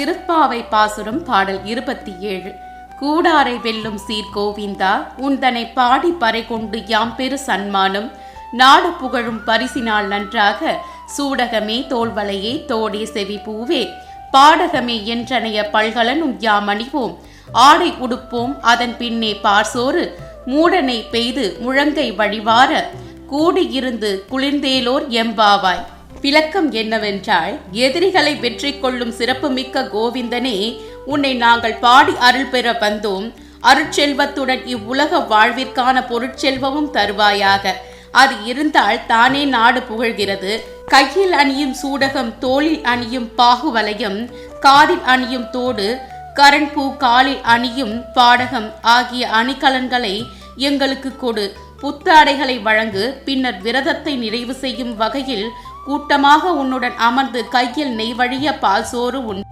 திருப்பாவை பாசுரம் பாடல் இருபத்தி ஏழு. கூடாரை வெல்லும் சீர் கோவிந்தா உந்தனை பாடி பறை கொண்டு யாம் பெரு சன்மானம். நாடு புகழும் பரிசினால் நன்றாக சூடகமே தோல்வலையே தோடே செவி பூவே. பாடகமே என்றனைய பல்கலனும் யாம் அணிவோம். ஆடை உடுப்போம் அதன் பின்னே பார்சோறு. மூடனை பெய்து முழங்கை வழிவார. கூடியிருந்து குளிர்ந்தேலோர் எம்பாவாய். விளக்கம் என்னவென்றால் எதிரிகளை வெற்றி கொள்ளும் சிறப்புமிக்க கோவிந்தனே உன்னை நாங்கள் பாடி அருள் பெற வந்தோம். அருட்செல்வத்துடன் இவ்வுலக வாழ்விற்கான பொருட்செல்வமும் தருவாயாக. அது இருந்தால் தானே நாடு புகழ்கிறது. கையில் அணியும் சூடகம் தோளில் அணியும் பாகுவலயம் காதில் அணியும் தோடு கரண்பூ காலில் அணியும் பாடகம் ஆகிய அணிகலன்களை எங்களுக்கு கொடு. புத்தாடைகளை வழங்கு பின்னர் விரதத்தை நிறைவு செய்யும் வகையில் கூட்டமாக உன்னுடன் அமர்ந்து கையில் நெய் வழிய பால் சோறு உண்